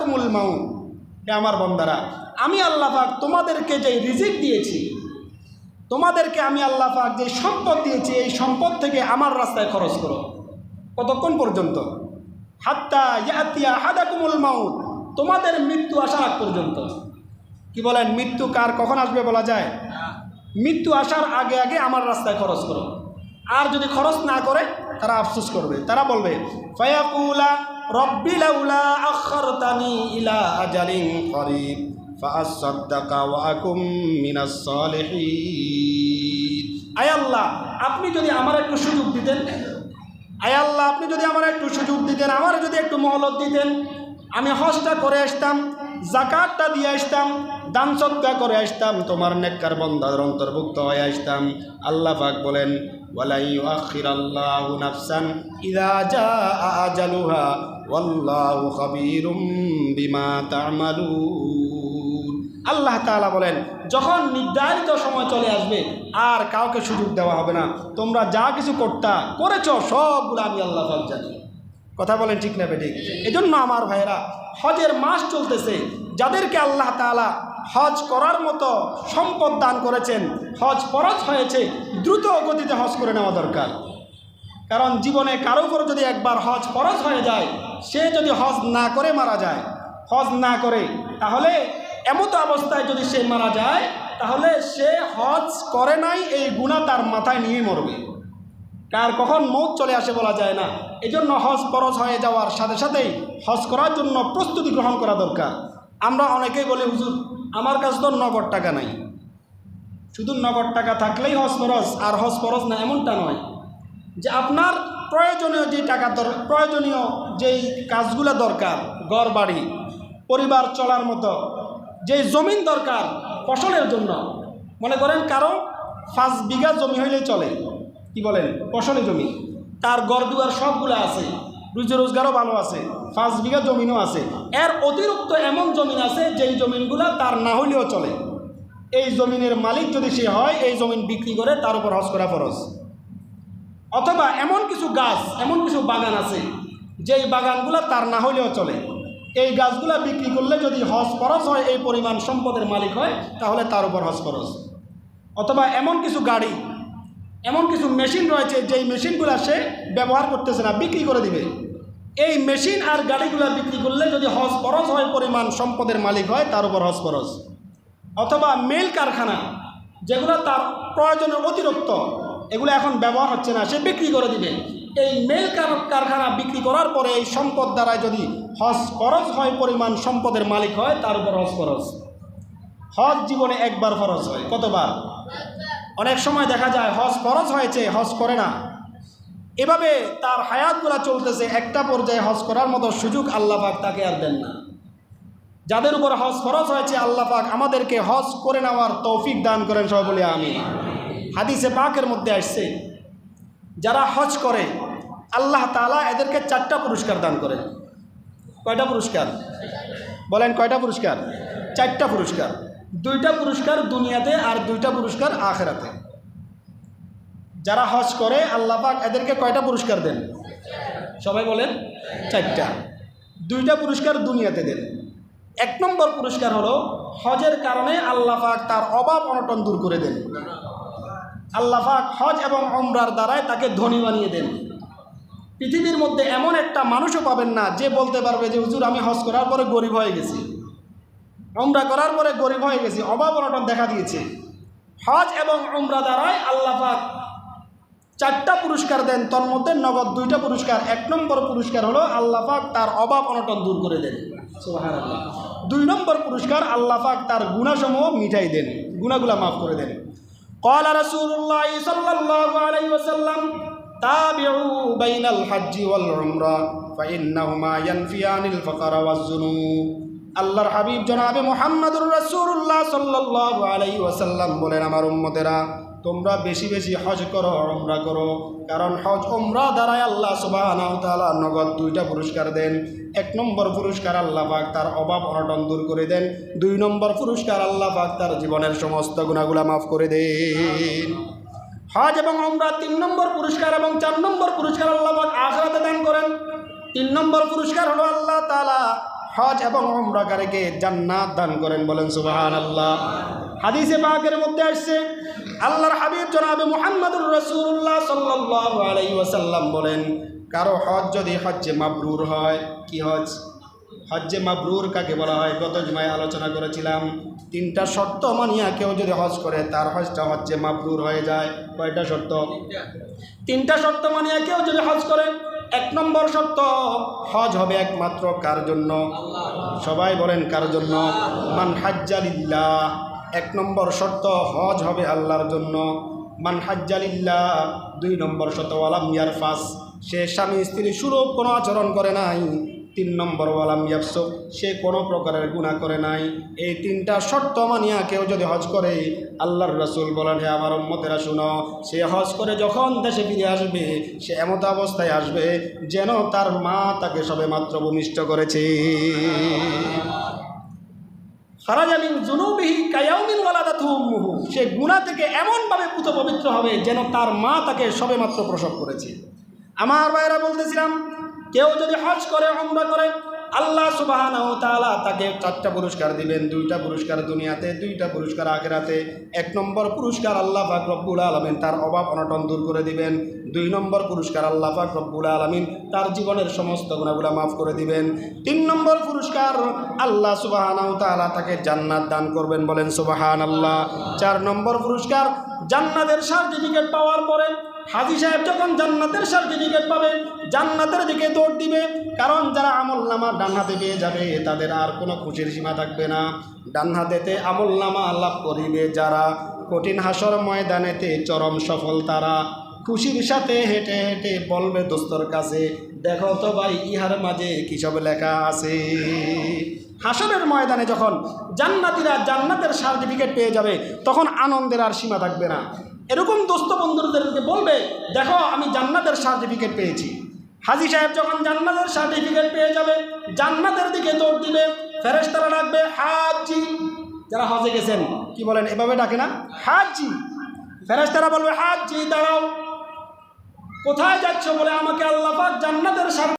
আহাদাকুমুল মাউ হে আমার বন্দারা, আমি আল্লাহ পাক তোমাদেরকে যে রিজিক দিয়েছি, তোমাদেরকে আমি আল্লাহ পাক যে সম্পদ দিয়েছি, এই সম্পদ থেকে আমার রাস্তায় খরচ করো। কতক্ষণ পর্যন্ত? হাত্তা ইয়াতিয়া হাদাকুমুল মাউত। তোমাদের মৃত্যু আসার আগ পর্যন্ত। কি বলেন, মৃত্যু কার কখন আসবে বলা যায়? মৃত্যু আসার আগে আগে আমার রাস্তায় খরচ করো। আর যদি খরচ না করে, তারা আফসোস করবে। তারা বলবে, ফায়াকুলা ইলা আল্লাহ, আপনি যদি আমার একটু সুযোগ দিতেন, আয় আল্লাহ, আপনি যদি আমার একটু সুযোগ দিতেন, আমার যদি একটু মহলত দিতেন, আমি হজটা করে আসতাম, জাকাতটা দিয়ে আসতাম, দান সৎকা করে আসতাম, তোমার নেককার বন্ধার অন্তর্ভুক্ত হয়ে আসতাম। আল্লাহ পাক বলেন ওয়ালাই আখির আল্লাহ নাফসান ইদা জা আজালুহা ওয়াল্লাহু খাবীরুম বিমা তা'মালুন। আল্লাহ তাআলা বলেন, যখন নির্ধারিত সময় চলে আসবে, আর কাউকে সুযোগ দেওয়া হবে না। তোমরা যা কিছু করতা করেছ, সবগুলো আমি আল্লাহ জানি। কথা বলেন ঠিক না বেঠিক? এজন্য আমার ভাইয়েরা, হজের মাস চলতেছে। যাদেরকে আল্লাহ তাআলা হজ করার মতো সম্পদ দান করেছেন, হজ ফরজ হয়েছে দ্রুত গতিতে হজ করে নেওয়া দরকার। কারণ জীবনে কারও উপর যদি একবার হজ ফরজ হয়ে যায়, সে যদি হজ না করে মারা যায়, হজ না করে, তাহলে এমতো অবস্থায় যদি সে মারা যায়, তাহলে সে হজ করে নাই, এই গুণা তার মাথায় নিয়ে মরবে। কার কখন মৌত চলে আসে বলা যায় না। এই জন্য হজ ফরজ হয়ে যাওয়ার সাথে সাথেই হজ করার জন্য প্রস্তুতি গ্রহণ করা দরকার। আমরা অনেকেই বলি, হুজুর, আমার কাছে তো নগদ টাকা নাই। শুধু নগদ টাকা থাকলেই হজ ফরজ আর হজ ফরজ না, এমনটা নয়। যে আপনার প্রয়োজনীয় যে টাকা প্রয়োজনীয় যেই কাজগুলো দরকার, ঘর, বাড়ি, পরিবার চলার মতো, যেই জমিন দরকার, ফসলের জন্য, মনে করেন কারও পাঁচ বিঘা জমি হইলেই চলে, কি বলেন? ফসলের জমি। তার গড় দুয়ার সবগুলো আছে, রুজি রোজগারও ভালো আছে, পাঁচ বিঘা জমিনও আছে। এর অতিরিক্ত এমন জমিন আছে যেই জমিনগুলো তার না হইলেও চলে। এই জমিনের মালিক যদি সে হয়, এই জমিন বিক্রি করে তার উপর হজ করা ফরজ। অথবা এমন কিছু গাছ, এমন কিছু বাগান আছে, যেই বাগানগুলো তার না হলেও চলে। এই গাছগুলা বিক্রি করলে যদি হজ খরচ হয়, এই পরিমাণ সম্পদের মালিক হয়, তাহলে তার উপর হজ খরচ অথবা এমন কিছু গাড়ি, এমন কিছু মেশিন রয়েছে, যেই মেশিনগুলো সে ব্যবহার করতেছে না, বিক্রি করে দিবে। এই মেশিন আর গাড়িগুলো বিক্রি করলে যদি হজ খরচ হয়, পরিমাণ সম্পদের মালিক হয়, তার উপর হজ খরচ অথবা মেল কারখানা, যেগুলো তার প্রয়োজনের অতিরিক্ত, এগুলো এখন ব্যবহার হচ্ছে না, সে বিক্রি করে দিবে। এই মেল কার- কারখানা বিক্রি করার পরে এই সম্পদ দ্বারাই যদি হজ খরচ হয়, পরিমাণ সম্পদের মালিক হয়, তার উপর হজ খরচ হজ জীবনে একবার খরচ হয়, কতবার? অনেক সময় দেখা যায়, হজ খরচ হয়েছে, হজ করে না। এভাবে তার হায়াতগুলো চলতেছে, একটা পর্যায়ে হজ করার মতো সুযোগ আল্লাহ পাক তাকে আর দেন না। যাদের উপর হজ খরচ হয়েছে, আল্লাহ পাক আমাদেরকে হজ করে নেওয়ার তৌফিক দান করেন সব বলে আমি হাদিসে পাকের মধ্যে আসছে, যারা হজ করে, আল্লাহ তালা এদেরকে চারটা পুরস্কার দান করেন। কয়টা পুরস্কার? বলেন কয়টা পুরস্কার? চারটা পুরস্কার। দুইটা পুরস্কার দুনিয়াতে আর দুইটা পুরস্কার আখেরাতে। যারা হজ করে, আল্লাহ পাক এদেরকে কয়টা পুরস্কার দেন? সবাই বলেন, চারটা। দুইটা পুরস্কার দুনিয়াতে দেন। এক নম্বর পুরস্কার হলো হজের কারণে আল্লাহ পাক তার অভাব অনটন দূর করে দেন। আল্লাহ পাক হজ এবং অমরার দ্বারায় তাকে ধনী বানিয়ে দেন। পৃথিবীর মধ্যে এমন একটা মানুষও পাবেন না যে বলতে পারবে যে, হুজুর, আমি হজ করার পরে গরিব হয়ে গেছি। উমরা করার পরে গরিব হয়ে গেছি। অভাব অনটন দেখা দিয়েছে। হজ এবং উমরা দ্বারায় আল্লাহ পাক চারটা পুরস্কার দেন তোর মধ্যে নগদ দুইটা পুরস্কার এক নম্বর পুরস্কার হলো আল্লাহ পাক তার অভাব অনটন দূর করে দেন সুবহানাল্লাহ। দুই নম্বর পুরস্কার আল্লাহ পাক তার গুণাসমূহ মিটাই দেন গুণাগুলা মাফ করে দেন قال رسول الله صلى الله عليه وسلم تابعوا بين الحج والعمرة فإنهما ينفيان الفقر والذنوب আল্লাহর হাবিব জনাবে মোহাম্মদুর রাসূলুল্লাহ সাল্লাল্লাহু আলাইহি ওয়াসাল্লাম বলেন আমার উম্মতেরা তোমরা বেশি বেশি হজ করো, উমরা করো। কারণ হজ, উমরা দ্বারাই আল্লাহ তাআলা নগদ দুইটা পুরস্কার দেন। এক নম্বর পুরস্কার আল্লাহ তার অভাব অনটন দূর করে দেন। দুই নম্বর পুরস্কার আল্লাহ পাক তার জীবনের সমস্ত গুণাগুলা মাফ করে দেন। হজ এবং উমরা তিন নম্বর পুরস্কার এবং চার নম্বর পুরস্কার আল্লাহ পাক আখরাতে দান করেন। তিন নম্বর পুরস্কার হলো আল্লাহ তাআলা হজ এবং ওমরাকারীকে জান্নাত দান করেন বলেন সুবাহান আল্লাহ হাদিসে পাকের মধ্যে আসছে, আল্লাহর হাবিব জনাবে মুহাম্মদুর রাসূলুল্লাহ সাল্লাল্লাহু আলাইহি ওয়াসাল্লাম বলেন, কারও হজ যদি হজ্জে মাবরুর হয়, কি হজ? হজ্জে মাবরুর কাকে বলা হয়? গত জুমায় আলোচনা করেছিলাম, তিনটা শর্ত মানিয়া কেউ যদি হজ করে, তার হজটা হজ্জে মাবরুর হয়ে যায়। কয়টা শর্ত? তিনটা শর্ত মানিয়া কেউ যদি হজ করে এক নম্বর শর্ত, হজ হবে একমাত্র কার জন্য? সবাই বলেন কার জন্য? মান হাজ্জালিল্লা এক নম্বর শর্ত, হজ হবে আল্লাহর জন্য। মান হাজ্জালিল্লা দুই নম্বর শর্ত, ওয়ালাম ইয়ারফাস। সে স্বামী স্ত্রী সুরূপ কোনো আচরণ করে নাই। তিন নম্বর ওয়ালাম ইয়াফসুক সে কোনো প্রকারের গুণা করে নাই। এই তিনটা শর্ত মানিয়া কেউ যদি হজ করে, আল্লাহর রসুল বলেন, হে আমার উম্মতেরা, শুনো, সে হজ করে যখন দেশে ফিরে আসবে, সে এমত অবস্থায় আসবে যেন তার মা তাকে সবে মাত্র ভূমিষ্ঠ করেছে। সে গুনাহ থেকে এমনভাবে পুত পবিত্র হবে যেন তার মা তাকে সবেমাত্র প্রসব করেছে। আমার ভাইরা বলতেছিলাম কেউ যদি হজ করে অমরা করে, আল্লাহ ওয়া তাকে চারটা পুরস্কার দিবেন, দুইটা পুরস্কার দুনিয়াতে, দুইটা পুরস্কার আখেরাতে। এক নম্বর পুরস্কার আল্লাহ পাক রব্বুল আলমিন তার অভাব অনটন দূর করে দিবেন। দুই নম্বর পুরস্কার আল্লাহ পাক রব্বুল আলামিন তার জীবনের সমস্ত গুণাগুলা মাফ করে দিবেন। তিন নম্বর পুরস্কার আল্লাহ সুবহানাহু ওয়া তাআলা তাকে জান্নাত দান করবেন বলেন সুবাহান আল্লাহ চার নম্বর পুরস্কার, জান্নাতের সার্টিফিকেট পাওয়ার পরে হাজি সাহেব যখন জান্নাতের সার্টিফিকেট পাবে, জান্নাতের দিকে দৌড় দিবে, কারণ যারা আমল নামা ডান হাতে পেয়ে যাবে, তাদের আর কোনো খুশির সীমা থাকবে না। ডান হাতেতে আমল নামা লাভ করিবে যারা। কঠিন হাসর ময়দানেতে চরম সফল তারা। খুশির সাথে হেঁটে হেঁটে বলবে দোস্তর কাছে, দেখো তো ভাই, ইহার মাঝে কী সব লেখা আছে? হাসরের ময়দানে যখন জান্নাতিরা জান্নাতের সার্টিফিকেট পেয়ে যাবে, তখন আনন্দের আর সীমা থাকবে না। এরকম দোস্ত বন্ধুদেরকে বলবে, দেখো, আমি জান্নাতের সার্টিফিকেট পেয়েছি। হাজি সাহেব যখন জান্নাতের সার্টিফিকেট পেয়ে যাবে, জান্নাতের দিকে দৌড় দিবে, ফেরেশতারা ডাকবে, হাজি। যারা হজে গেছেন, কি বলেন, এভাবে ডাকে না? হাজি। ফেরেশতারা বলবে, হাজি, দাঁড়াও। কোথায় যাচ্ছ বলে আমাকে আল্লাহ পাক জান্নাতের সার্টিফিকেট